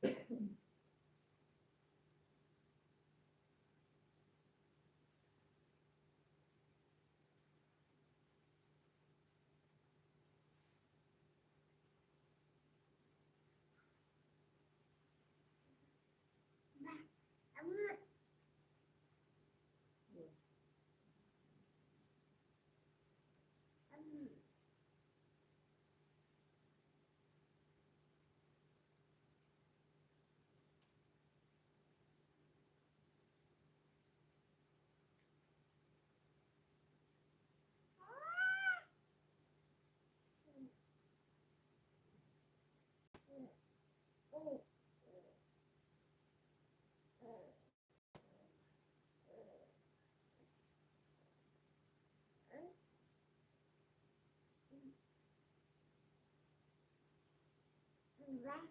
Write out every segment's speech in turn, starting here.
Nan,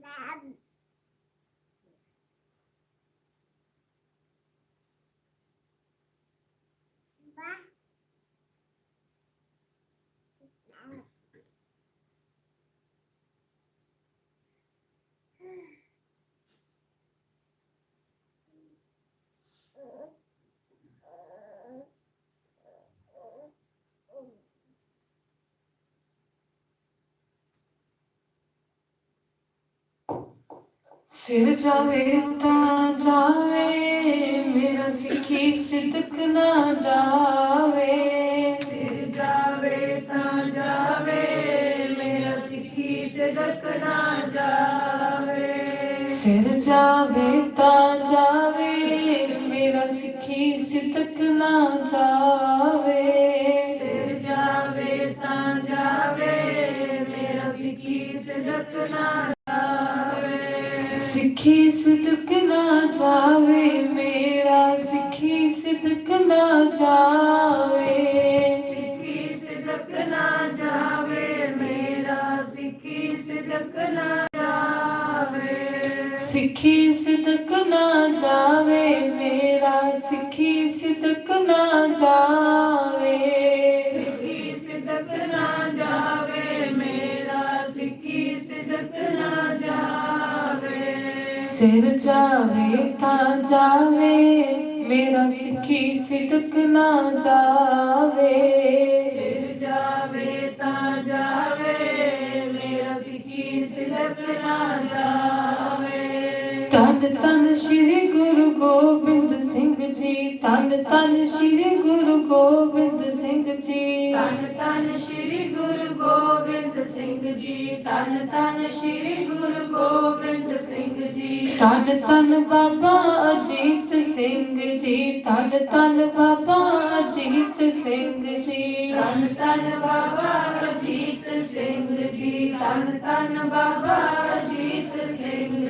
nan. ਸਿਰ ਜਾਵੇ ਤਾਂ ਜਾਵੇ ਮੇਰਾ ਸਿੱਖੀ ਸਿਦਕ ਨਾ ਜਾਵੇ। ਸਿਰ ਜਾਵੇ ਤਾਂ ਜਾਵੇ ਮੇਰਾ ਸਿੱਖੀ ਸਿਦਕ ਨਾ ਜਾਵੇ। ਸਿਰ ਜਾਵੇ ਤਾਂ ਜਾਵੇ ਮੇਰਾ ਸਿੱਖੀ ਸਿਦਕ ਨਾ ਜਾਵੇ। to ਮੇਰਾ ਸਿੱਖੀ ਸਿਦਕ ਨਾ ਜਾਵੇ। ਸਿਰ ਜਾਵੇ ਤਾਂ ਜਾਵੇ ਮੇਰਾ ਸਿੱਖੀ ਸਿਦਕ ਨਾ ਜਾਵੇ। ਤਨ ਤਨ ਸ੍ਰੀ ਗੁਰੂ ਗੋਬਿੰਦ ਜੀ ਤਨ ਤਨ ਸ੍ਰੀ ਗੁਰੂ ਗੋਬਿੰਦ ਸਿੰਘ ਜੀ। ਤਨ ਤਨ ਸ੍ਰੀ ਗੁਰੂ ਗੋਬਿੰਦ ਸਿੰਘ ਜੀ ਤਨ ਤਨ ਸ੍ਰੀ ਗੁਰੂ ਗੋਬਿੰਦ ਸਿੰਘ ਜੀ। ਤਨ ਤਨ ਬਾਬਾ ਅਜੀਤ ਸਿੰਘ ਜੀ ਤਨ ਤਨ ਬਾਬਾ ਅਜੀਤ ਸਿੰਘ ਜੀ। ਤਨ ਤਨ ਬਾਬਾ ਅਜੀਤ ਸਿੰਘ ਜੀ ਤਨ ਤਨ ਬਾਬਾ ਅਜੀਤ ਸਿੰਘ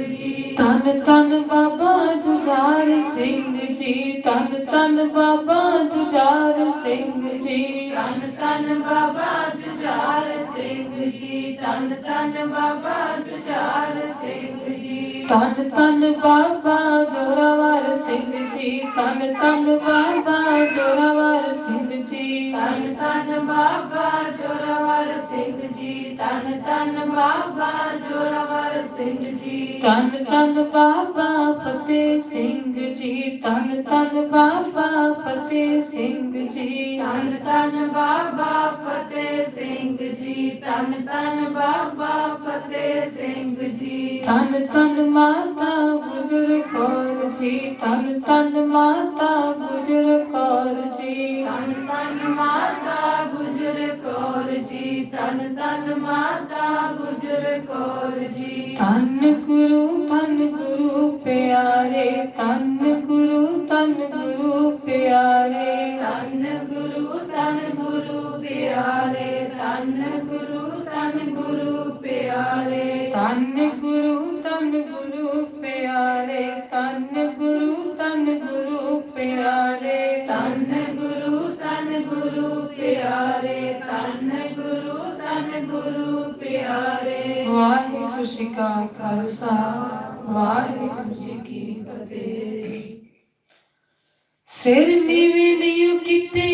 ਤਨ ਤਨ ਬਾਬਾ ਜੁਝਾਰ ਸਿੰਘ ਜੀ ਤਨ ਤਨ ਬਾਬਾ ਜੁਝਾਰ ਸਿੰਘ ਜੀ। ਤਨ ਤਨ ਬਾਬਾ ਜੁਝਾਰ ਸਿੰਘ ਜੀ ਤਨ ਤਨ ਬਾਬਾ ਜੁਝਾਰ ਸਿੰਘ ਜੀ। ਤਨ ਤਨ ਬਾਬਾ ਜੋਰਾਵਰ ਸਿੰਘ ਜੀ ਤਨ ਤਨ ਬਾਬਾ ਜੋਰਾਵਰ ਸਿੰਘ ਜੀ। ਤਨ ਤਨ ਬਾਬਾ ਜੋਰਾਵਰ ਸਿੰਘ ਜੀ ਤਨ ਤਨ ਬਾਬਾ ਜੋਰਾਵਰ ਸਿੰਘ ਜੀ। ਤਨ ਤਨ ਬਾਬਾ ਫਤਿਹ ਸਿੰਘ ਜੀ ਤਨ ਤਨ ਬਾਬਾ ਫਤਿਹ ਸਿੰਘ ਜੀ। ਤਨ ਤਨ ਬਾਬਾ ਫਤਿਹ ਸਿੰਘ ਜੀ ਤਨ ਤਨ ਬਾਬਾ ਫਤਿਹ ਸਿੰਘ ਜੀ। ਤਨ ਤਨ ਮਾਤਾ ਗੁਜਰ ਕੌਰ ਜੀ ਤਨ ਤਨ ਮਾਤਾ ਗੁਜਰ ਕੌਰ ਜੀ। ਤਨ ਤਨ ਮਾਤਾ ਗੁਜਰ ਕੌਰ ਜੀ ਤਨ ਤਨ ਮਾਤਾ ਗੁਜਰ ਕੌਰ ਜੀ। ਤਨ ਗੁਰੂ ਤਨ ਗੁਰੂ ਪਿਆਰੇ ਤਨ ਗੁਰੂ ਤਨ ਗੁਰੂ ਪਿਆਰੇ। ਤਨ ਗੁਰੂ ਤਨ ਗੁਰੂ ਪਿਆਰੇ ਤਨ ਗੁਰੂ ਤਨ ਗੁਰੂ ਪਿਆਰੇ। ਵਾਹਿਗੁਰੂ ਖਾਲਸਾ ਵਾਹਿਗੁਰੂ ਜੀ ਕੀ ਫਤਿਹ। ਸਿਰ ਨੀਵੇਂ ਨਹੀਂ ਕੀਤੇ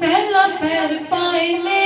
ਪਹਿਲਾ ਪੈਰ ਪਾਏ ਨੇ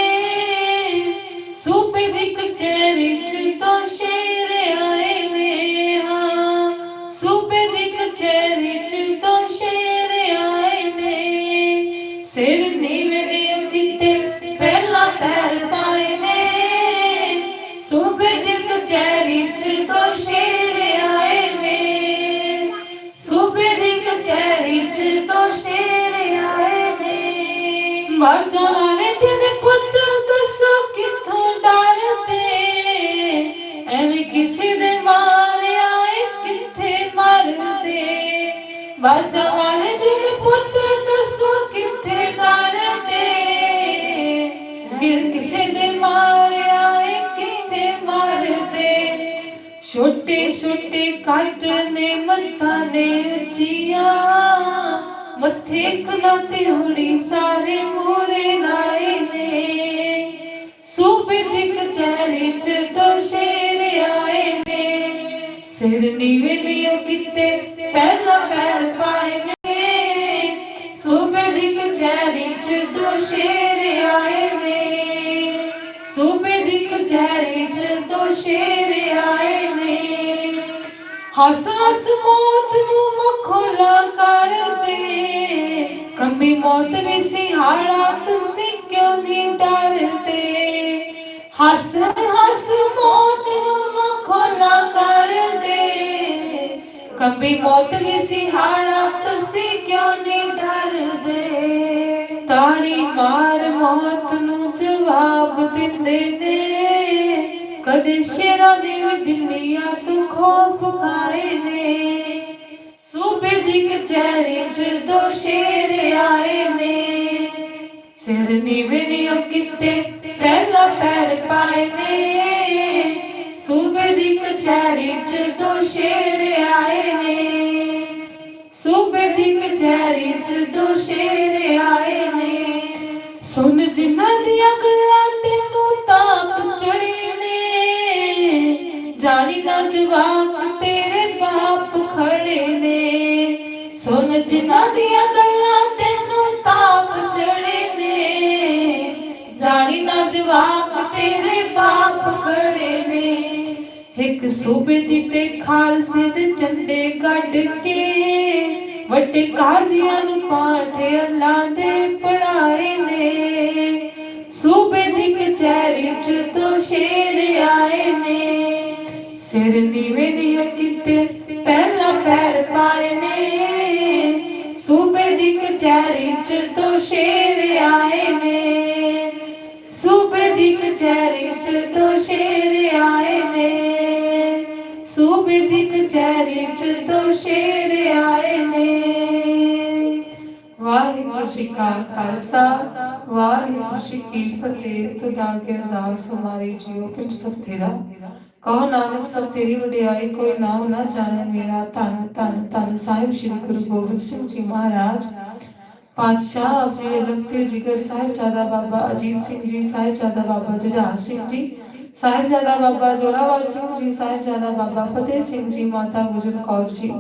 ਛੋਟੇ ਛੋਟੇ ਕੱਦ ਨੇ, ਮੱਥਾ ਨੇ ਉੱਚੀਆਂ ਮੱਥੇ ਕਲਾ ਤੇ ਸਾਰੇ ਮੋਰੇ ਲਾਏ ਨੇ। ਸੂਬੇ ਦੇ ਕਚਹਿਰੀ ਚ ਦੋ ਸ਼ੇਰ ਆਏ ਨੇ। ਸਿਰ ਨੀਵੇਂ ਨਹੀਂ ਕਿਤੇ ਪਹਿਲਾ ਪੈਰ ਪਾਏ ਨੇ। ਹੱਸ ਹੱਸ ਮੌਤ ਨੂੰ ਮਖੋਲਾ ਕਰਦੇ ਕੰਮੀ ਮੌਤ ਵੀ ਸਿਹਾੜਾ ਤੁਸੀਂ ਕਿਉਂ ਨਹੀਂ ਡਰਦੇ। ਹੱਸ ਹੱਸ ਮੌਤ ਨੂੰ ਮਖੋਲਾ ਕਰਦੇ ਕੰਮੀ ਮੌਤ ਵੀ ਸਿਹਾੜਾ ਤੁਸੀਂ ਕਿਉਂ ਨਹੀਂ ਡਰਦੇ। ਤਾੜੀ ਮਾਰ ਮੌਤ ਨੂੰ ਜਵਾਬ ਦਿੰਦੇ ਨੇ। ਕਦੇ ਸ਼ੇਰਾਂ ਨੇ ਬਿੱਲੀਆਂ ਤੋਂ ਖੋਫ ਖਾਏ ਨੇ। ਸੂਬੇ ਦੀ ਕਚਹਿਰੀ ਚ ਦੋ ਸ਼ੇਰ ਆਏ ਨੇ। ਸਿਰ ਨੀਵੇਂ ਨੀਓ ਕਿਤੇ ਪਹਿਲਾ ਪੈਰ ਪਾਏ ਨੇ। ਸੂਬੇ ਦੀ ਕਚਹਿਰੀ ਚ ਦੋ ਸ਼ੇਰ ਆਏ ਨੇ। ਸੂਬੇ ਦੀ ਕਚਹਿਰੀ ਚ ਦੋ ਸ਼ੇਰ ਆਏ ਨੇ। ਸੁਣ ਜਿਨ੍ਹਾਂ ਦੀਆਂ ਗੱਲਾਂ ਜਾਣੀ ਨਾ ਜਵਾਕ ਤੇਰੇ ਬਾਪ ਖੜੇ ਨੇ। ਸੁਣ ਜਿਨ੍ਹਾਂ ਦੀਆਂ ਗੱਲਾਂ ਤੈਨੂੰ ਤਾਪ ਚੜੇ ਨੇ। ਜਾਣੀ ਨਾ ਜਵਾਕ ਤੇਰੇ ਬਾਪ ਖੜੇ ਨੇ। ਇੱਕ ਸੂਬੇ ਦੀ ਤੇ ਖਾਲਸੇ ਦੇ ਝੰਡੇ ਕੱਢ ਕੇ ਵੱਡੇ ਕਾਜ਼ੀਆਂ ਨੂੰ ਪਾਠ ਅੱਲਾ ਦੇ ਪੜਾਏ ਨੇ। ਸੂਬੇ ਦੀ ਕਚਹਿਰੀ ਚ ਦੋ ਸ਼ੇਰ ਆਏ ਨੇ। ਸਿਰ ਨੀਵੇਂ ਨੀਵੇਂ ਕੀਤੇ ਪਹਿਲਾ ਪੈਰ ਪਾਏ ਨੇ। ਸੂਬੇ ਦੀ ਕਚਹਿਰੀ ਚ ਦੋ ਸ਼ੇਰ ਆਏ ਨੇ। ਸੂਬੇ ਦੀ ਕਚਹਿਰੀ ਚ ਦੋ ਸ਼ੇਰ ਆਏ ਨੇ। ਸੂਬੇ ਦੀ ਕਚਹਿਰੀ ਚ ਦੋ ਸ਼ੇਰ ਆਏ ਨੇ। ਵਾਹਿਗੁਰੂ ਜੀ ਕਾ ਖਾਲਸਾ, ਵਾਹਿਗੁਰੂ ਜੀ ਕੀ ਫਤਿਹ। ਤੁਦਾ ਕੇ ਅਰਦਾਸ ਹਮਾਰੀ ਜੀਓ ਪਿੰਡ ਸਭ ਤੇਰਾ ਕਹੋ ਨਾਨਕ ਸਭ ਤੇਰੀ ਵਡਿਆਈ, ਕੋਈ ਨਾਮ ਨਾ ਜਾਣੇ ਮੇਰਾ ਧੰਨ ਧੰਨ ਧੰਨ ਸਾਹਿਬ ਸ੍ਰੀ ਗੁਰੂ ਗੋਬਿੰਦ ਸਿੰਘ ਜੀ ਮਹਾਰਾਜ। ਪਾਤਸ਼ਾਹ ਜੀ ਲਖਤੇ ਜਿਗਰ ਸਾਹਿਬਜ਼ਾਦਾ ਬਾਬਾ ਅਜੀਤ ਸਿੰਘ ਜੀ, ਸਾਹਿਬਜ਼ਾਦਾ ਬਾਬਾ ਜੁਝਾਰ ਸਿੰਘ ਜੀ, ਸਾਹਿਬਜ਼ਾਦਾ ਬਾਬਾ ਜ਼ੋਰਾਵਰ ਸਿੰਘ ਜੀ, ਸਾਹਿਬਜ਼ਾਦਾ ਬਾਬਾ ਫਤਿਹ ਸਿੰਘ ਜੀ, ਮਾਤਾ ਗੁਜਰ ਕੌਰ ਜੀ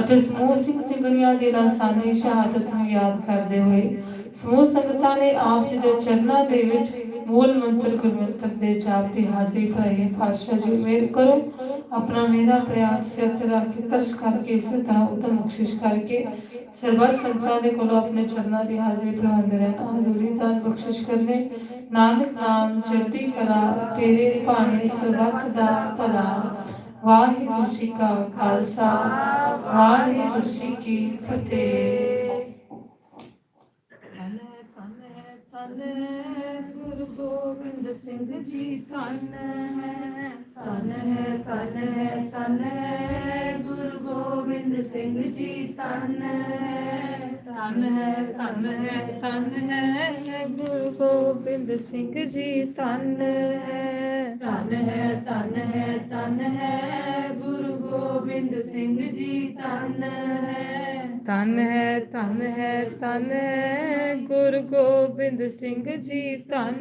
ਅਤੇ ਸਮੂਹ ਸਿੰਘ ਸਿੰਘਣੀਆਂ ਦੀ ਲਾਸਾਨੀ ਸ਼ਹਾਦਤ ਨੂੰ ਯਾਦ ਕਰਦੇ ਹੋਏ ਸਮੂਹ ਸੰਗਤਾਂ ਨੇ ਆਪ ਜੀ ਦੇ ਚਰਨਾਂ ਦੇ ਵਿੱਚ ਮੂਲ ਮੰਤਰ ਗੁਰਮੰਤਰ ਦੇ ਜਾਪ ਦੀ ਹਾਜ਼ਰੀ ਭਰਾਈ ਹੈ ਪਾਤਸ਼ਾਹ ਜੀ ਮੇਰ ਕਰੋ। ਆਪਣਾ ਮੇਰਾ ਪ੍ਰਯਾਸ ਸਿਰ ਤੇ ਰੱਖ ਕੇ ਤਰਸ ਕਰਕੇ, ਇਸੇ ਤਰ੍ਹਾਂ ਉਤਮ ਬਖਸ਼ਿਸ਼ ਕਰਕੇ, ਸਰਬੱਤ ਸੰਗਤਾਂ ਦੇ ਕੋਲੋਂ ਆਪਣੇ ਚਰਨਾਂ ਦੀ ਹਾਜ਼ਰੀ ਭਰਵਾਉਂਦੇ ਰਹਿਣਾ। ਹਜ਼ੂਰੀ ਦਾਨ ਬਖਸ਼ਿਸ਼ ਕਰਨੇ। ਨਾਨਕ ਨਾਮ ਚੜ੍ਹਦੀ ਕਲਾ, ਤੇਰੇ ਭਾਣੇ ਸਰਬੱਤ ਦਾ ਭਲਾ। ਵਾਹਿਗੁਰੂ ਜੀ ਕਾ ਖਾਲਸਾ, ਵਾਹਿਗੁਰੂ ਜੀ ਕੀ ਫਤਿਹ। ਧੰਨ ਹੈ ਧੰਨ ਹੈ ਧੰਨ ਹੈ ਗੁਰੂ ਗੋਬਿੰਦ ਸਿੰਘ ਜੀ ਧਨ ਹੈ ਧੰਨ ਹੈ ਧਨ ਹੈ ਧਨ ਹੈ ਗੁਰੂ ਗੋਬਿੰਦ ਸਿੰਘ ਜੀ ਧਨ ਹੈ ਧੰਨ ਹੈ ਧਨ ਹੈ ਧਨ ਹੈ ਗੁਰੂ ਗੋਬਿੰਦ ਸਿੰਘ ਜੀ ਧਨ ਹੈ ਧਨ ਹੈ ਧਨ ਹੈ ਧਨ ਹੈ ਗੁਰੂ ਗੋਬਿੰਦ ਸਿੰਘ ਜੀ ਧਨ ਹੈ ਧੰਨ ਹੈ ਧਨ ਹੈ ਧਨ ਹੈ ਗੁਰੂ ਗੋਬਿੰਦ ਸਿੰਘ ਜੀ ਧੰਨ